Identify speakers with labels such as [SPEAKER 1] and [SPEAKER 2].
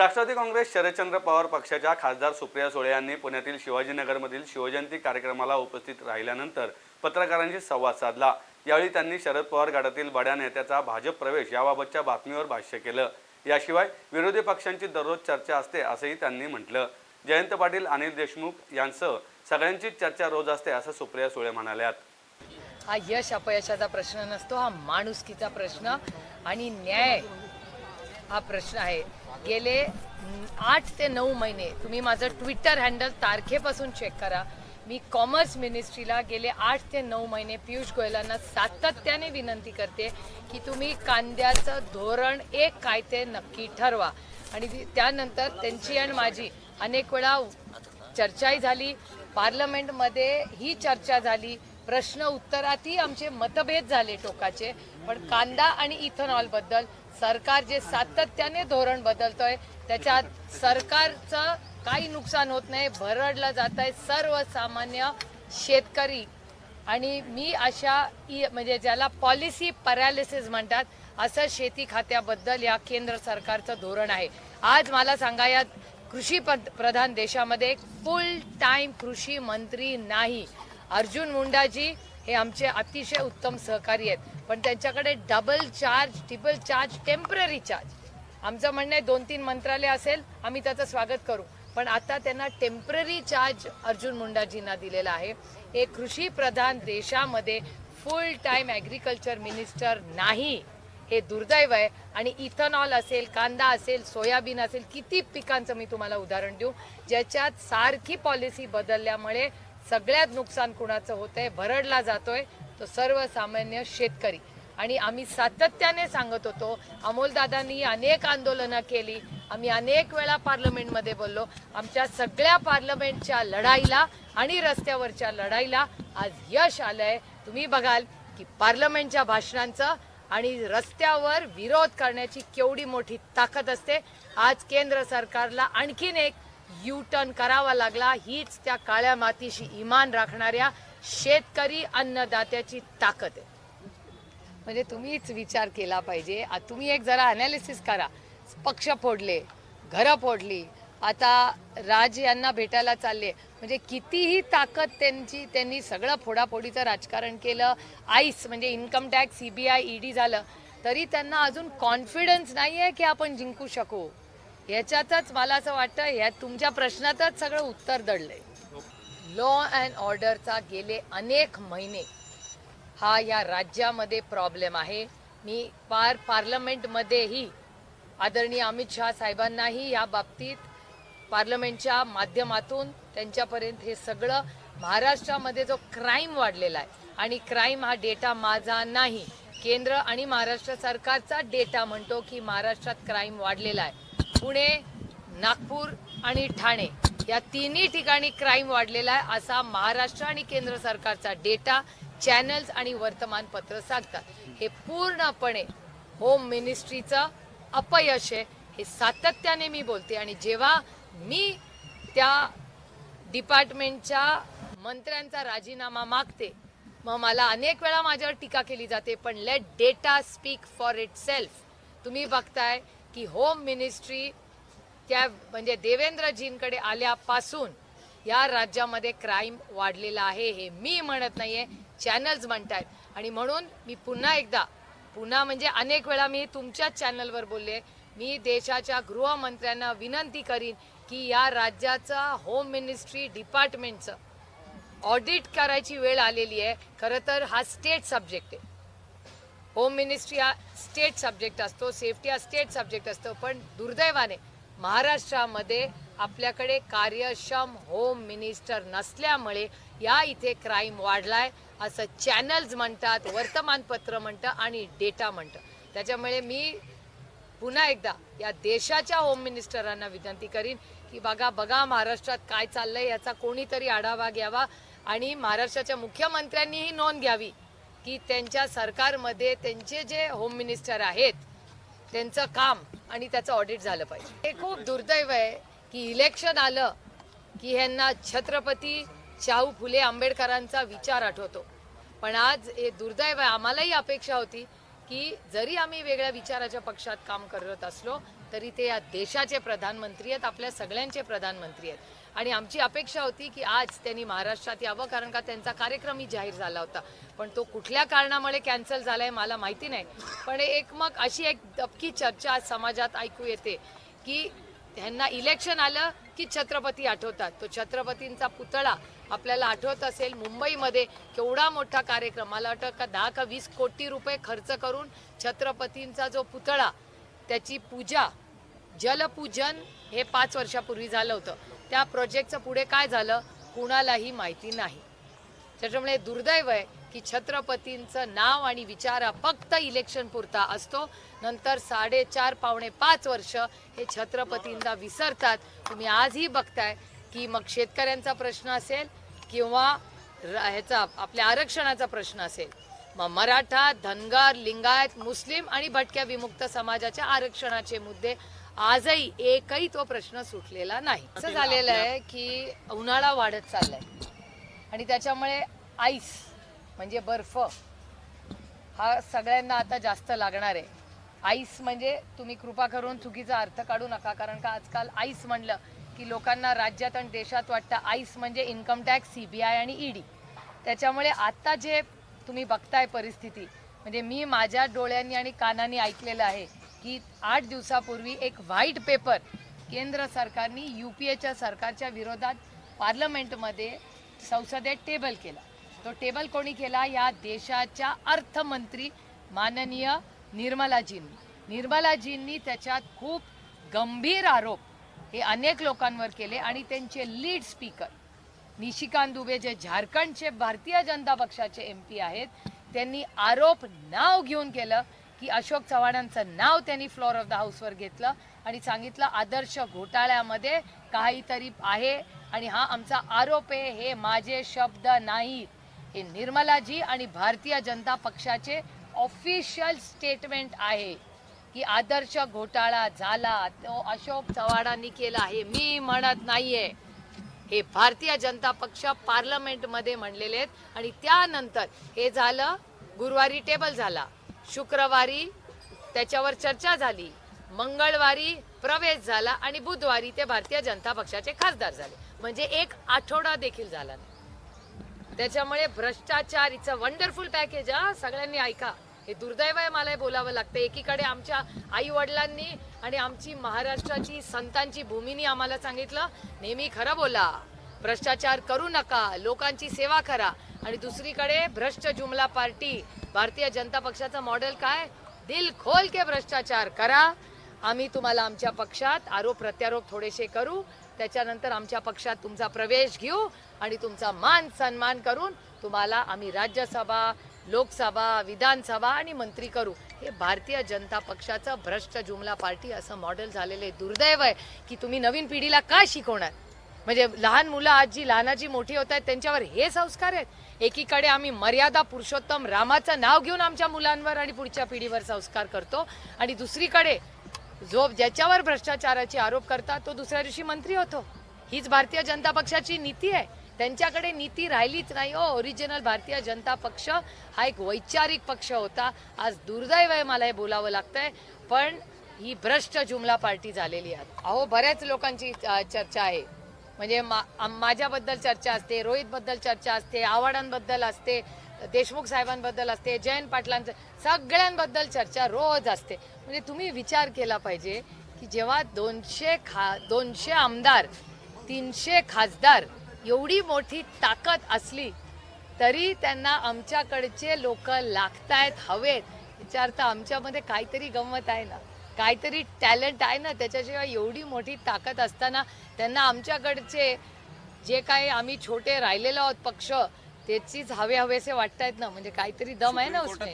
[SPEAKER 1] राष्ट्रवादी काँग्रेस शरदचंद्र पवार पक्षाच्या खासदार सुप्रिया सुळे यांनी पुण्यातील शिवाजीनगरमधील शिवजयंती कार्यक्रमाला उपस्थित राहिल्यानंतर पत्रकारांशी संवाद साधला. यावेळी त्यांनी शरद पवार गटातील बड्या नेत्याचा भाजप प्रवेश याबाबतच्या बातमीवर भाष्य केलं. याशिवाय विरोधी पक्षांची दररोज चर्चा असते असंही त्यांनी म्हटलं. जयंत पाटील अनिल देशमुख यांसह सगळ्यांचीच चर्चा रोज असते असं सुप्रिया सुळे म्हणाल्यात.
[SPEAKER 2] हा यश अपयशाचा प्रश्न नसतो हा माणुसकीचा प्रश्न आणि न्याय हा प्रश्न आहे. गेले आठ ते नऊ महिने. तुम्ही माझं ट्विटर हँडल तारखेपासून चेक करा. मी कॉमर्स मिनिस्ट्रीला गेले आठ ते नऊ महिने. पियुष गोयलांना सातत्याने विनंती करते की तुम्ही कांद्याचं धोरण एक काय ते नक्की ठरवा. आणि त्यानंतर त्यांची आणि माझी अनेक वेळा चर्चाही झाली. पार्लमेंटमध्ये ही चर्चा झाली. प्रश्न उत्तरातही आमचे मतभेद झाले टोकाचे. पण कांदा आणि इथेनॉलबद्दल सरकार जे सातत्याने धोरण बदलतोय त्याच्यात सरकारचं काही नुकसान होत नाही भरडलं जात आहे सर्वसामान्य शेतकरी. आणि मी अशा म्हणजे ज्याला पॉलिसी पॅरालिसिस म्हणतात असं शेती खात्याबद्दल या केंद्र सरकारचं धोरण आहे. आज मला सांगा या कृषी प्रधान देशामध्ये फुल टाईम कृषी मंत्री नाही. अर्जुन मुंडाजी हे आमचे अतिशय उत्तम सहकारी आहेत. पण त्यांच्याकडे double charge triple charge temporary charge आमचं म्हणणं आहे दोन तीन मंत्रालय असेल आम्ही त्याचं स्वागत करू. पण आता त्यांना टेंपररी चार्ज अर्जुन मुंडाजींना दिलेला आहे. एक कृषी प्रधान देशामध्ये फुल टाइम ॲग्रिकल्चर मिनिस्टर नाही. हे दुर्दैव आहे. आणि इथेनॉल असेल कांदा असेल सोयाबीन असेल किती पिकांचं मी तुम्हाला उदाहरण देऊ. ज्याच्यात सारखी पॉलिसी बदलल्यामुळे सगळ्यात नुकसान कुणाचं होतंय? भरडला जातोय. तो सर्वसामान्य शेतकरी. आणि आम्ही सातत्याने सांगत होतो अमोलदादांनी अनेक आंदोलनं केली. आम्ही अनेक वेळा पार्लमेंटमध्ये बोललो आमच्या सगळ्या पार्लमेंटच्या लढाईला आणि रस्त्यावरच्या लढाईला आज यश आलंय. तुम्ही बघाल की पार्लमेंटच्या भाषणांचं आणि रस्त्यावर विरोध करण्याची केवढी मोठी ताकद असते. आज केंद्र सरकारला आणखीन एक यू टर्न करावा लागला. हीच त्या काळ्या मातीशी इमान राखणाऱ्या शेतकरी अन्नदात्याची ताकद आहे. म्हणजे तुम्हीच विचार केला पाहिजे. तुम्ही एक जरा अनालिसिस करा. पक्ष फोडले घरं फोडली आता राज यांना भेटायला चालले. म्हणजे कितीही ताकद त्यांची त्यांनी सगळं फोडाफोडीचं राजकारण केलं. आईस म्हणजे इन्कम टॅक्स ई ईडी झालं. तरी त्यांना अजून कॉन्फिडन्स नाही आहे की आपण जिंकू शकू. ह्याच्यातच मला असं वाटतं ह्या तुमच्या प्रश्नातच सगळं उत्तर दडलं आहे लॉ अँड ऑर्डरचा गेले अनेक महिने हा या राज्यामध्ये प्रॉब्लेम आहे. मी पार पार्लमेंटमध्येही आदरणीय अमित शहा साहेबांनाही या बाबतीत पार्लमेंटच्या माध्यमातून त्यांच्यापर्यंत हे सगळं महाराष्ट्रामध्ये जो क्राईम वाढलेला आहे आणि क्राईम हा डेटा माझा नाही. केंद्र आणि महाराष्ट्र सरकारचा डेटा म्हणतो की महाराष्ट्रात क्राईम वाढलेला आहे. पुणे नागपूर आणि ठाणे या तिन्ही ठिकाणी क्राईम वाढलेला आहे असा महाराष्ट्र आणि केंद्र सरकारचा डेटा चॅनल्स आणि वर्तमानपत्र सांगतात. हे पूर्णपणे होम मिनिस्ट्रीचं अपयश आहे हे सातत्याने मी बोलते. आणि जेव्हा मी त्या डिपार्टमेंटच्या मंत्र्यांचा राजीनामा मागते मग मला अनेक वेळा माझ्यावर टीका केली जाते पण let data speak for itself तुम्ही बघताय की होम मिनिस्ट्री त्या म्हणजे देवेंद्रजींकडे आल्यापासून या राज्यामध्ये क्राईम वाढलेला आहे हे मी म्हणत नाहीये. चॅनल्स म्हणतायत. आणि म्हणून मी पुन्हा एकदा पुन्हा म्हणजे अनेक वेळा मी तुमच्याच चॅनलवर बोलले. मी देशाच्या गृहमंत्र्यांना विनंती करीन की या राज्याचा होम मिनिस्ट्री डिपार्टमेंटचं ऑडिट करायची वेळ आलेली आहे. खरं तर हा स्टेट सब्जेक्ट आहे. होम मिनिस्ट्री हा स्टेट सब्जेक्ट असतो सेफ्टी हा स्टेट सब्जेक्ट असतो पण दुर्दैवाने महाराष्ट्रामध्ये आपल्याकडे कार्यक्षम होम मिनिस्टर नसल्यामुळे या इथे क्राईम वाढलाय. असं चॅनल्स म्हणतात वर्तमानपत्र म्हणतं आणि डेटा म्हणतं. त्याच्यामुळे मी पुन्हा एकदा या देशाच्या होम मिनिस्टरांना विनंती करीन की बघा बघा महाराष्ट्रात काय चाललंय याचा कोणीतरी आढावा घ्यावा आणि महाराष्ट्राच्या मुख्यमंत्र्यांनीही नोंद घ्यावी की त्यांच्या सरकारमध्ये त्यांचे जे होम मिनिस्टर आहेत त्यांचं काम आणि त्याचं ऑडिट झालं पाहिजे. हे खूप दुर्दैव आहे की इलेक्शन आलं की ह्यांना छत्रपती शाहू फुले आंबेडकरांचा विचार आठवतो. पण आज हे दुर्दैव आहे. आम्हालाही अपेक्षा होती की जरी आम्ही वेगळ्या विचाराच्या पक्षात काम करत असलो तरी ते या देशाचे प्रधानमंत्री आहेत आपल्या सगळ्यांचे प्रधानमंत्री आहेत. आणि आमची अपेक्षा होती की आज त्यांनी महाराष्ट्रात यावं कारण का त्यांचा कार्यक्रमही जाहीर झाला होता. पण तो कुठल्या कारणामुळे कॅन्सल झाला आहे मला माहिती नाही. पण एक मग अशी एक दबकी चर्चा आज समाजात ऐकू येते की ह्यांना इलेक्शन आलं की छत्रपती आठवतात. तो छत्रपतींचा पुतळा आपल्याला आठवत असेल मुंबईमध्ये केवढा मोठा कार्यक्रम. मला वाटतं का दहा का वीस कोटी रुपये खर्च करून छत्रपतींचा जो पुतळा त्याची पूजा जलपूजन हे पाच वर्षापूर्वी झालं होतं. त्या प्रोजेक्टचं पुढे काय झालं कुणालाही माहिती नाही. त्याच्यामुळे दुर्दैव आहे की छत्रपतींचं नाव आणि विचार फक्त इलेक्शन पुरता असतो. नंतर साडेचार पावणे पाच वर्ष हे छत्रपतींना विसरतात. तुम्ही आजही बघताय की मग शेतकऱ्यांचा प्रश्न असेल किंवा ह्याचा आपल्या आरक्षणाचा प्रश्न असेल. मग मराठा धनगर लिंगायत मुस्लिम आणि भटक्या विमुक्त समाजाच्या आरक्षणाचे मुद्दे आजही एकही तो प्रश्न सुटलेला नाही. असं झालेलं आहे की उन्हाळा वाढत चाललाय. आणि त्याच्यामुळे आईस म्हणजे बर्फ हा सगळ्यांना आता जास्त लागणार आहे. आईस म्हणजे तुम्ही कृपा करून चुकीचा अर्थ काढू नका कारण का आजकाल आईस म्हणलं की लोकांना राज्यात आणि देशात वाटतं आईस म्हणजे इन्कम टॅक्स सीबीआय आणि ईडी त्याच्यामुळे आता जे तुम्ही बघताय परिस्थिती म्हणजे मी माझ्या डोळ्यांनी आणि कानांनी ऐकलेलं आहे की आठ दिवसापूर्वी एक व्हाईट पेपर केंद्र सरकारने यू पी एच्या सरकारच्या विरोधात पार्लमेंटमध्ये संसदेत टेबल केला. तो टेबल कोणी केला? या देशाच्या अर्थमंत्री माननीय निर्मलाजींनी. निर्मलाजींनी त्याच्यात खूप गंभीर आरोप हे अनेक लोकांवर केले आणि त्यांचे लीड स्पीकर निशिकांत दुबे जे झारखंडचे भारतीय जनता पक्षाचे एम पी आहेत त्यांनी आरोप नाव घेऊन केलं. की अशोक चव्हाणांचं नाव त्यांनी फ्लोअर ऑफ द हाऊसवर घेतलं आणि सांगितलं आदर्श घोटाळ्यामध्ये काहीतरी आहे आणि हा आमचा आरोप आहे हे माझे शब्द नाहीत हे निर्मलाजी आणि भारतीय जनता पक्षाचे ऑफिशियल स्टेटमेंट आहे की आदर्श घोटाळा झाला तो अशोक चव्हाणांनी केला हे मी म्हणत नाहीये. हे भारतीय जनता पक्ष पार्लमेंटमध्ये म्हणलेले आहेत आणि त्यानंतर हे झालं गुरुवारी टेबल झाला. शुक्रवारी त्याच्यावर चर्चा झाली. मंगळवारी प्रवेश झाला आणि बुधवारी ते भारतीय जनता पक्षाचे खासदार झाले. म्हणजे एक आठवडा देखील झाला नाही. त्याच्यामुळे भ्रष्टाचार इट्स अ वंडरफुल पॅकेज हा सगळ्यांनी ऐका. हे दुर्दैव आहे मला बोलावं लागतं एकीकडे आमच्या आई वडिलांनी आणि आमची महाराष्ट्राची संतांची भूमीनी आम्हाला सांगितलं नेहमी खरं बोला. भ्रष्टाचार करू नका. लोकांची सेवा करा. आणि दुसरीकडे भ्रष्ट जुमला पार्टी भारतीय जनता पक्षाचं मॉडेल काय? दिल खोल के भ्रष्टाचार करा. आम्ही तुम्हाला आमच्या पक्षात आरोप प्रत्यारोप थोडेसे करू. त्याच्यानंतर आमच्या पक्षात तुमचा प्रवेश घेऊ आणि तुमचा मान सन्मान करून तुम्हाला आम्ही राज्यसभा लोकसभा विधानसभा आणि मंत्री करू. हे भारतीय जनता पक्षाचं भ्रष्ट जुमला पार्टी असं मॉडेल झालेले दुर्दैव आहे की तुम्ही नवीन पिढीला काय शिकवणार? म्हणजे लहान मुलं आज जी मोठी होत आहेत त्यांच्यावर हे संस्कार आहेत. एकीकडे आम्ही मर्यादा पुरुषोत्तम रामाचं नाव घेऊन आमच्या मुलांवर आणि पुढच्या पिढीवर संस्कार करतो. आणि दुसरीकडे जो ज्याच्यावर भ्रष्टाचाराचे आरोप करतात तो दुसऱ्या दिवशी मंत्री होतो. हीच भारतीय जनता पक्षाची नीती आहे. त्यांच्याकडे नीती राहिलीच नाही. हो ओरिजिनल भारतीय जनता पक्ष हा एक वैचारिक पक्ष होता. आज दुर्दैव आहे मला हे बोलावं लागतंय. पण ही भ्रष्ट जुमला पार्टी झालेली आहे. अहो बऱ्याच लोकांची चर्चा आहे. म्हणजे मा माझ्याबद्दल चर्चा असते रोहितबद्दल चर्चा असते आव्हाडांबद्दल असते देशमुख साहेबांबद्दल असते जयंत पाटलांचं सगळ्यांबद्दल चर्चा रोज असते. म्हणजे तुम्ही विचार केला पाहिजे की जेव्हा दोनशे खा दोनशे आमदार तीनशे खासदार एवढी मोठी ताकद असली तरी त्यांना आमच्याकडचे लोक लागतायत हवेत. विचारता आमच्यामध्ये काहीतरी गंमत आहे ना. काहीतरी टॅलेंट आहे ना त्याच्याशिवाय एवढी मोठी ताकद असताना त्यांना आमच्याकडचे जे काही आम्ही छोटे राहिलेलो आहोत पक्ष त्याचीच हवे हवेसे वाटतायत ना. म्हणजे काहीतरी दम आहे ना उसने